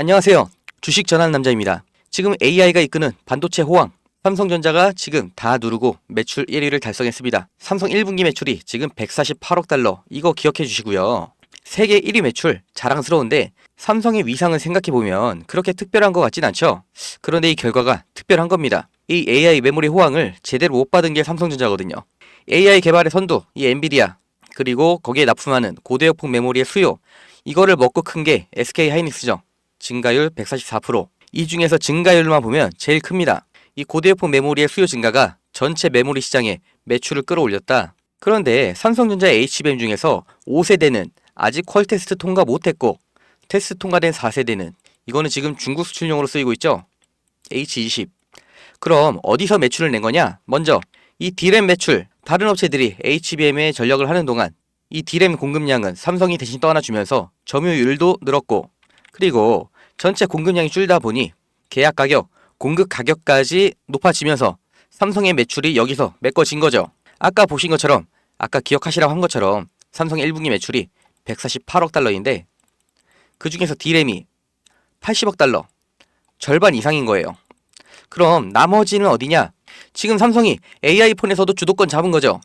안녕하세요. 주식 전하는 남자입니다. 지금 AI가 이끄는 반도체 호황. 삼성전자가 지금 다 누르고 매출 1위를 달성했습니다. 삼성 1분기 매출이 지금 148억 달러. 이거 기억해 주시고요. 세계 1위 매출 자랑스러운데 삼성의 위상을 생각해 보면 그렇게 특별한 것 같진 않죠. 그런데 이 결과가 특별한 겁니다. 이 AI 메모리 호황을 제대로 못 받은 게 삼성전자거든요. AI 개발의 선두, 이 엔비디아, 그리고 거기에 납품하는 고대역폭 메모리의 수요, 이거를 먹고 큰 게 SK 하이닉스죠. 증가율 144%. 이 중에서 증가율만 보면 제일 큽니다. 이 고대역폭 메모리의 수요 증가가 전체 메모리 시장에 매출을 끌어올렸다. 그런데 삼성전자 HBM 중에서 5세대는 아직 퀄 테스트 통과 못했고 테스트 통과된 4세대는 이거는 지금 중국 수출용으로 쓰이고 있죠. H20. 그럼 어디서 매출을 낸 거냐? 먼저 이 D램 매출 다른 업체들이 HBM에 전력을 하는 동안 이 D램 공급량은 삼성이 대신 떠나주면서 점유율도 늘었고 그리고 전체 공급량이 줄다 보니 계약 가격, 공급 가격까지 높아지면서 삼성의 매출이 여기서 메꿔진 거죠. 아까 보신 것처럼 아까 기억하시라고 한 것처럼 삼성의 1분기 매출이 148억 달러인데 그 중에서 D램이 80억 달러 절반 이상인 거예요. 그럼 나머지는 어디냐? 지금 삼성이 AI 폰에서도 주도권 잡은 거죠.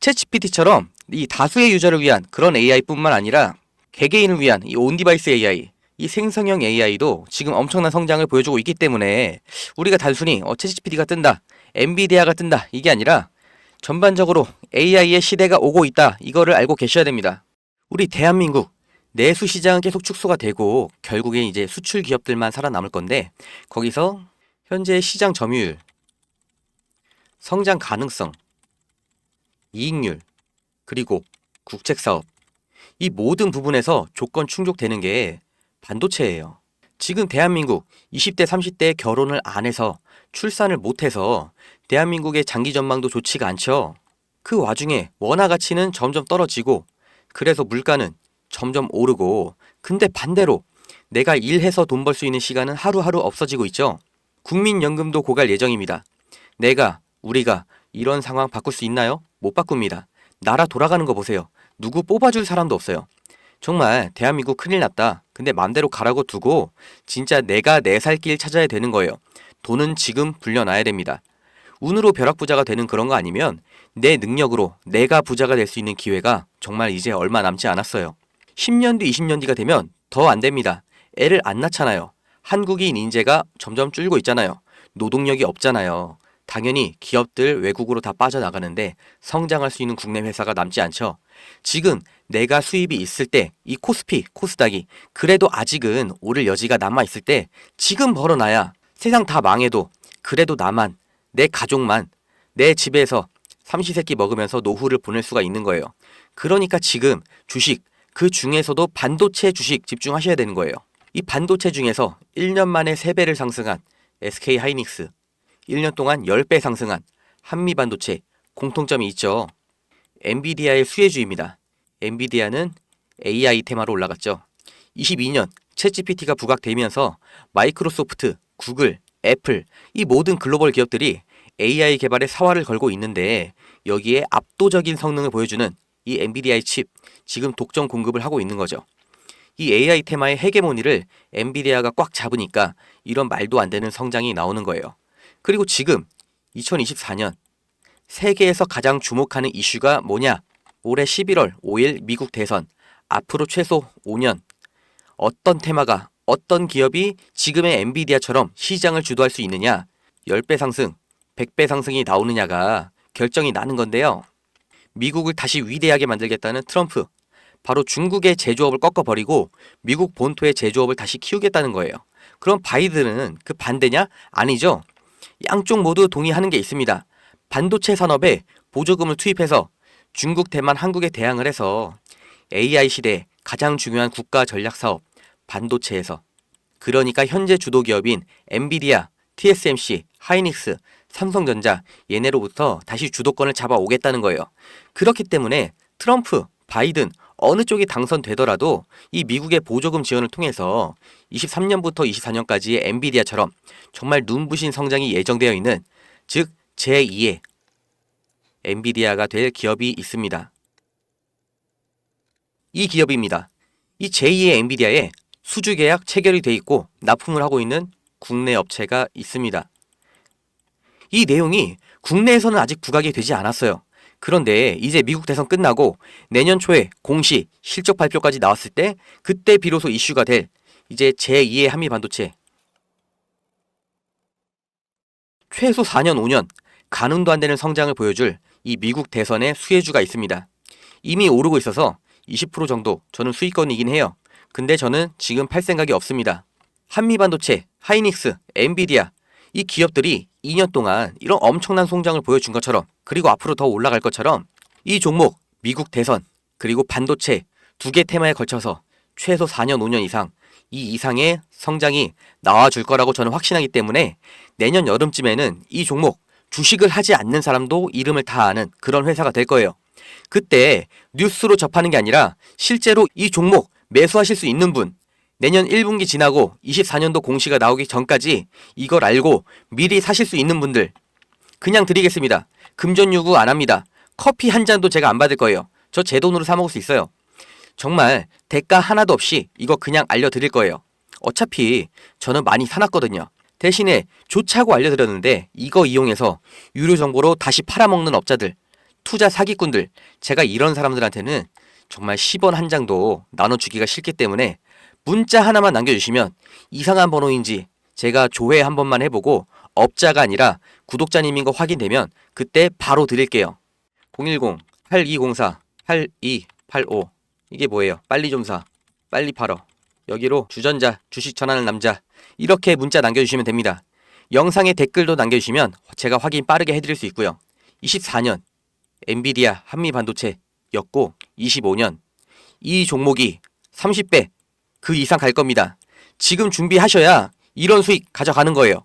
챗GPT처럼 이 다수의 유저를 위한 그런 AI뿐만 아니라 개개인을 위한 이 온 디바이스 AI, 이 생성형 AI도 지금 엄청난 성장을 보여주고 있기 때문에 우리가 단순히 어, 챗GPT가 뜬다, 엔비디아가 뜬다 이게 아니라 전반적으로 AI의 시대가 오고 있다 이거를 알고 계셔야 됩니다. 우리 대한민국 내수 시장은 계속 축소가 되고 결국엔 이제 수출 기업들만 살아남을 건데 거기서 현재 시장 점유율, 성장 가능성, 이익률, 그리고 국책 사업 이 모든 부분에서 조건 충족되는 게 반도체예요. 지금 대한민국 20대 30대 결혼을 안 해서 출산을 못 해서 대한민국의 장기 전망도 좋지가 않죠. 그 와중에 원화 가치는 점점 떨어지고 그래서 물가는 점점 오르고 근데 반대로 내가 일해서 돈 벌 수 있는 시간은 하루하루 없어지고 있죠. 국민연금도 고갈 예정입니다. 내가 우리가 이런 상황 바꿀 수 있나요? 못 바꿉니다. 나라 돌아가는 거 보세요. 누구 뽑아줄 사람도 없어요. 정말 대한민국 큰일 났다. 근데 맘대로 가라고 두고 진짜 내가 내 살 길 찾아야 되는 거예요. 돈은 지금 불려놔야 됩니다. 운으로 벼락부자가 되는 그런 거 아니면 내 능력으로 내가 부자가 될 수 있는 기회가 정말 이제 얼마 남지 않았어요. 10년 뒤, 20년 뒤가 되면 더 안 됩니다. 애를 안 낳잖아요. 한국인 인재가 점점 줄고 있잖아요. 노동력이 없잖아요. 당연히 기업들 외국으로 다 빠져나가는데 성장할 수 있는 국내 회사가 남지 않죠. 지금 내가 수입이 있을 때 이 코스피, 코스닥이 그래도 아직은 오를 여지가 남아 있을 때 지금 벌어놔야 세상 다 망해도 그래도 나만 내 가족만 내 집에서 삼시세끼 먹으면서 노후를 보낼 수가 있는 거예요. 그러니까 지금 주식 그 중에서도 반도체 주식 집중하셔야 되는 거예요. 이 반도체 중에서 1년 만에 3배를 상승한 SK 하이닉스, 1년 동안 10배 상승한 한미 반도체 공통점이 있죠. 엔비디아의 수혜주입니다. 엔비디아는 AI 테마로 올라갔죠. 22년 챗GPT가 부각되면서 마이크로소프트, 구글, 애플 이 모든 글로벌 기업들이 AI 개발에 사활을 걸고 있는데 여기에 압도적인 성능을 보여주는 이 엔비디아의 칩 지금 독점 공급을 하고 있는 거죠. 이 AI 테마의 헤게모니를 엔비디아가 꽉 잡으니까 이런 말도 안 되는 성장이 나오는 거예요. 그리고 지금 2024년 세계에서 가장 주목하는 이슈가 뭐냐? 올해 11월 5일 미국 대선 앞으로 최소 5년 어떤 테마가 어떤 기업이 지금의 엔비디아처럼 시장을 주도할 수 있느냐? 10배 상승, 100배 상승이 나오느냐가 결정이 나는 건데요. 미국을 다시 위대하게 만들겠다는 트럼프. 바로 중국의 제조업을 꺾어버리고 미국 본토의 제조업을 다시 키우겠다는 거예요. 그럼 바이든은 그 반대냐? 아니죠. 양쪽 모두 동의하는 게 있습니다. 반도체 산업에 보조금을 투입해서 중국, 대만, 한국에 대항을 해서 AI 시대 가장 중요한 국가 전략 사업 반도체에서 그러니까 현재 주도 기업인 엔비디아, TSMC, 하이닉스, 삼성전자 얘네로부터 다시 주도권을 잡아오겠다는 거예요. 그렇기 때문에 트럼프, 바이든 어느 쪽이 당선되더라도 이 미국의 보조금 지원을 통해서 23년부터 24년까지의 엔비디아처럼 정말 눈부신 성장이 예정되어 있는 즉 제2의 엔비디아가 될 기업이 있습니다. 이 기업입니다. 이 제2의 엔비디아에 수주 계약 체결이 돼 있고 납품을 하고 있는 국내 업체가 있습니다. 이 내용이 국내에서는 아직 부각이 되지 않았어요. 그런데 이제 미국 대선 끝나고 내년 초에 공시 실적 발표까지 나왔을 때 그때 비로소 이슈가 될 이제 제2의 한미 반도체 최소 4년 5년 가늠도 안 되는 성장을 보여줄 이 미국 대선의 수혜주가 있습니다. 이미 오르고 있어서 20% 정도 저는 수익권이긴 해요. 근데 저는 지금 팔 생각이 없습니다. 한미 반도체, 하이닉스, 엔비디아 이 기업들이 2년 동안 이런 엄청난 성장을 보여준 것처럼 그리고 앞으로 더 올라갈 것처럼 이 종목 미국 대선 그리고 반도체 두 개 테마에 걸쳐서 최소 4년 5년 이상 이 이상의 성장이 나와줄 거라고 저는 확신하기 때문에 내년 여름쯤에는 이 종목 주식을 하지 않는 사람도 이름을 다 아는 그런 회사가 될 거예요. 그때 뉴스로 접하는 게 아니라 실제로 이 종목 매수하실 수 있는 분 내년 1분기 지나고 24년도 공시가 나오기 전까지 이걸 알고 미리 사실 수 있는 분들 그냥 드리겠습니다. 금전 요구 안 합니다. 커피 한 잔도 제가 안 받을 거예요. 저 제 돈으로 사 먹을 수 있어요. 정말 대가 하나도 없이 이거 그냥 알려드릴 거예요. 어차피 저는 많이 사놨거든요. 대신에 좋자고 알려드렸는데 이거 이용해서 유료 정보로 다시 팔아먹는 업자들, 투자 사기꾼들, 제가 이런 사람들한테는 정말 10원 한 장도 나눠주기가 싫기 때문에 문자 하나만 남겨주시면 이상한 번호인지 제가 조회 한 번만 해보고 업자가 아니라 구독자님인 거 확인되면 그때 바로 드릴게요. 010-8204-8285 이게 뭐예요? 빨리 좀 사. 빨리 팔어. 여기로 주전자, 주식 전하는 남자 이렇게 문자 남겨주시면 됩니다. 영상에 댓글도 남겨주시면 제가 확인 빠르게 해드릴 수 있고요. 24년 엔비디아 한미 반도체 였고 25년 이 종목이 30배 그 이상 갈 겁니다. 지금 준비하셔야 이런 수익 가져가는 거예요.